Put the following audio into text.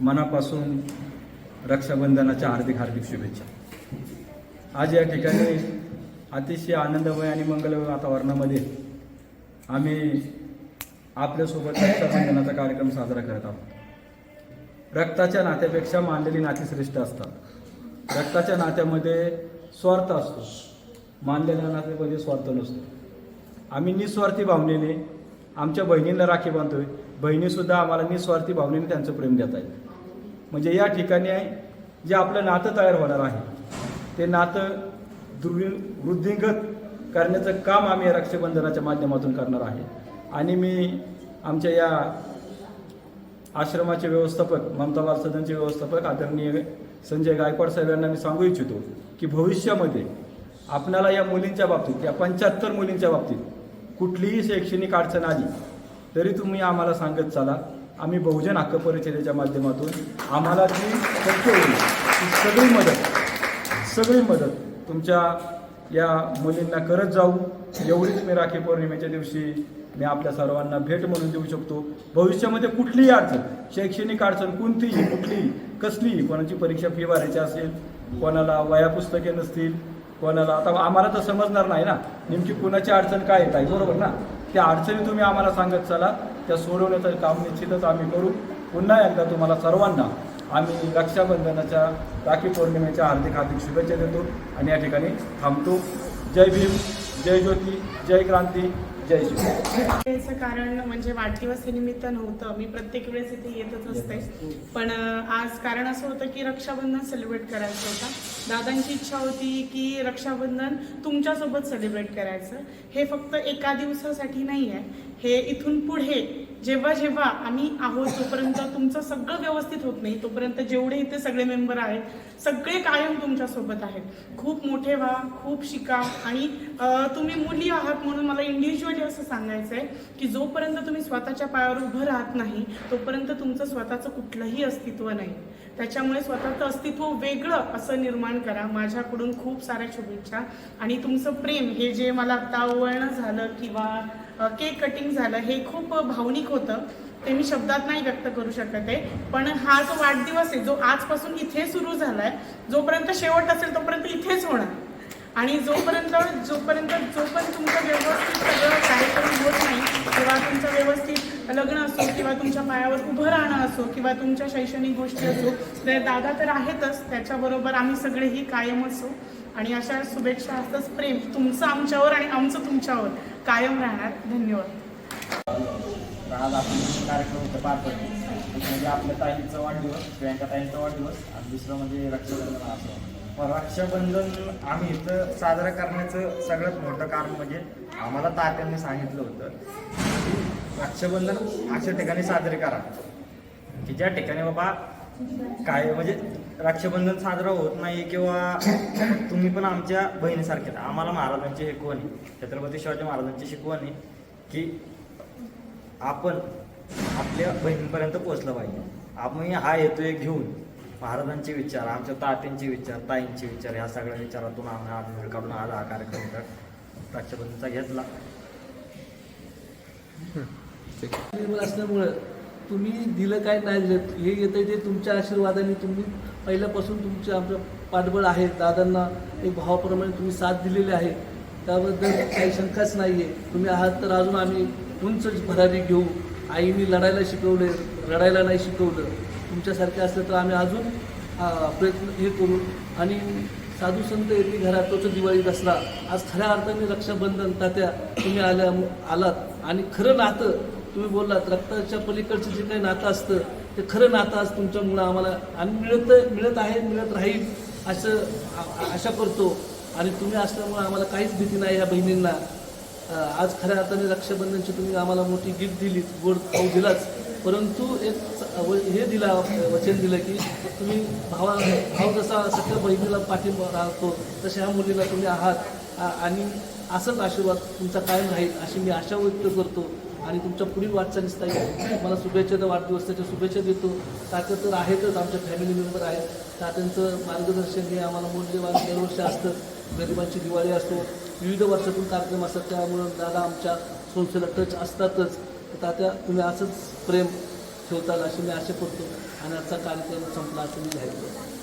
मनापासून रक्षाबंधनाच्या हार्दिक हार्दिक शुभेच्छा. आज या ठिकाणी अतिशय आनंदमय आणि मंगलमय वातावरणामध्ये आम्ही आपल्यासोबत रक्षाबंधनाचा कार्यक्रम साजरा करत आहोत. रक्ताच्या नात्यापेक्षा मानलेली नाती श्रेष्ठ असतात. रक्ताच्या नात्यामध्ये स्वार्थ असतो. मानलेल्या नात्यामध्ये स्वार्थ नसतो. आम्ही निस्वार्थी भावनेने आमच्या बहिणींना राखी बांधतोय. बहिणीसुद्धा आम्हाला निस्वार्थी भावनेने त्यांचं प्रेम देत आहेत म्हणजे या ठिकाणी आहे जे आपलं नातं तयार होणार आहे. ते नातं दुर्वि वृद्धिंगत करण्याचं काम आम्ही या रक्षाबंधनाच्या माध्यमातून करणार आहे. आणि मी आमच्या या आश्रमाचे व्यवस्थापक ममताबाद सदनचे व्यवस्थापक आदरणीय संजय गायकवाड साहेब यांना मी सांगू इच्छितो की भविष्यामध्ये आपणाला या मुलींच्या बाबतीत या पंच्याहत्तर मुलींच्या बाबतीत कुठलीही शैक्षणिक अडचण आली तरी तुम्ही आम्हाला सांगत चला आम्ही बहुजन हक्क परिषदेच्या माध्यमातून आम्हाला जी शक्य होईल. ती सगळी मदत सगळी मदत तुमच्या या मुलींना करत जाऊ. एवढीच मी राखी पौर्णिमेच्या दिवशी मी आपल्या सर्वांना भेट म्हणून देऊ शकतो. भविष्यामध्ये कुठलीही अडचण शैक्षणिक अडचण कोणतीही कुठलीही कसलीही कोणाची परीक्षा फी भरायची असेल कोणाला वया पुस्तके नसतील कोणाला आता आम्हाला तर समजणार नाही ना. नेमकी कुणाची अडचण काय येत आहे बरोबर ना? त्या अडचणी तुम्ही आम्हाला सांगत चला. त्या सोडवण्याचं काम निश्चितच आम्ही करू. पुन्हा एकदा तुम्हाला सर्वांना आम्ही रक्षाबंधनाच्या राखी पौर्णिमेच्या हार्दिक हार्दिक शुभेच्छा देतो. आणि या ठिकाणी थांबतो. जय भीम जय ज्योती जय क्रांती. जय शिव याचं कारण म्हणजे वाढदिवस हे निमित्त नव्हतं. मी प्रत्येक वेळेस इथे येतच असते. पण आज कारण असं होतं की रक्षाबंधन सेलिब्रेट करायचं होतं. दादांची इच्छा होती की रक्षाबंधन तुमच्यासोबत सेलिब्रेट करायचं. हे फक्त एका दिवसासाठी नाही आहे हे इथून पुढे जेव्हा जेव्हा आम्ही आहोत तोपर्यंत तुमचं सगळं व्यवस्थित होत नाही तोपर्यंत जेवढे इथे सगळे मेंबर आहेत सगळे कायम तुमच्यासोबत आहेत. खूप मोठे व्हा खूप शिका आणि तुम्ही मुली आहात म्हणून मला इंडिव्हिज्युअली असं सांगायचं आहे की जोपर्यंत तुम्ही स्वतःच्या पायावर उभं राहत नाही तोपर्यंत तुमचं स्वतःचं कुठलंही अस्तित्व नाही. त्याच्यामुळे स्वतःचं अस्तित्व वेगळं असं निर्माण करा. माझ्याकडून खूप साऱ्या शुभेच्छा आणि तुमचं प्रेम हे जे मला आता वळणं झालं किंवा केक कटिंग झालं हे खूप भावनिक होतं. ते मी शब्दात नाही व्यक्त करू शकत आहे. पण हा जो वाढदिवस आहे जो आजपासून इथे सुरू झालाय जोपर्यंत शेवट असेल तोपर्यंत इथेच होणार. आणि जोपर्यंत जोपर्यंत जोपर्यंत तुमचं व्यवस्थित सगळं कार्यक्रम होत नाही किंवा तुमचं व्यवस्थित लग्न असो किंवा तुमच्या पायावर उभं राहणं असो किंवा तुमच्या शैक्षणिक गोष्टी असो तर दादा तर आहेतच त्याच्याबरोबर आम्ही सगळेही कायम असो. आणि अशा शुभेच्छा असतंच प्रेम तुमचं आमच्यावर आणि आमचं तुमच्यावर कायम राहणार. धन्यवाद. आज आपण कार्यक्रम इथं पार पडले म्हणजे आपल्या ताईंचा वाढदिवस प्रियांका ताईंचा वाढदिवस आणि दुसरं म्हणजे रक्षाबंधन असं. रक्षाबंधन आम्ही इथं साजरा करण्याचं सगळ्यात मोठं कारण म्हणजे आम्हाला तात्यांनी सांगितलं होतं की रक्षाबंधन अशा ठिकाणी साजरे करा. की ज्या ठिकाणी बाबा काय म्हणजे रक्षाबंधन साजरा होत नाही किंवा तुम्ही पण आमच्या बहिणीसारखे आम्हाला महाराजांची शिकवण आहे? छत्रपती शिवाजी महाराजांची शिकवण आहे? की आपण आपल्या बहिणीपर्यंत पोहोचलं पाहिजे. आपण हा येतोय घेऊन महाराजांचे विचार आमच्या तात्यांचे विचार ताईंचे विचार ह्या सगळ्या विचारातून आम्ही आज वेळ काढून आज हा कार्यक्रम तर रक्षाबंधनचा घेतला. असल्यामुळं तुम्ही दिलं काय नाही दिलं हे येतं ते तुमच्या आशीर्वादाने तुम्ही पहिल्यापासून तुमचे आमचं पाठबळ आहे. दादांना एक भावाप्रमाणे तुम्ही साथ दिलेली आहे. त्याबद्दल काही शंकाच नाही आहे तुम्ही आहात तर अजून आम्ही उंच भरारी घेऊ. आईने लढायला शिकवले रडायला नाही शिकवलं. तुमच्यासारखे असलं तर आम्ही अजून प्रयत्न हे करू. आणि साधू संत येते घरात तोच दिवाळी दसरा. आज खऱ्या अर्थाने रक्षाबंधन तात्या तुम्ही आल्या आलात. आणि खरं नातं तुम्ही बोललात रक्ताच्या पलीकडचं जे काही नातं असतं ते खरं नातं आज तुमच्यामुळं आम्हाला आणि मिळत मिळत आहे मिळत राहील असं आशा करतो. आणि तुम्ही असल्यामुळं आम्हाला काहीच भीती नाही या बहिणींना. आज खऱ्या अर्थाने रक्षाबंधनची तुम्ही आम्हाला मोठी गिफ्ट दिली गोड खाऊ दिलाच परंतु एक हे दिला वचन दिलं की तुम्ही भावा भाव जसा सगळ्या बहिणीला पाठिंबा राहतो तशा ह्या मुलीला तुम्ही आहात. आणि असंच आशीर्वाद तुमचा कायम राहील अशी मी आशा व्यक्त करतो. आणि तुमच्या पुढील वाटचालीसताई मला शुभेच्छा त्या वाढदिवसाच्या शुभेच्छा देतो. तात्या तर आहेतच आमच्या फॅमिली मेंबर आहेत. तात्यांचं मार्गदर्शन हे आम्हाला मूल्यवान दरवर्षी असतं. गरिबांची दिवाळी असतो विविध वर्षातून कार्यक्रम असतात त्यामुळं दादा आमच्या संस्थेला टच असतातच. तात्या तुम्ही असंच प्रेम ठेवताल अशी मी आशा करतो आणि आजचा कार्यक्रम संपला असं मी जाहीर करतो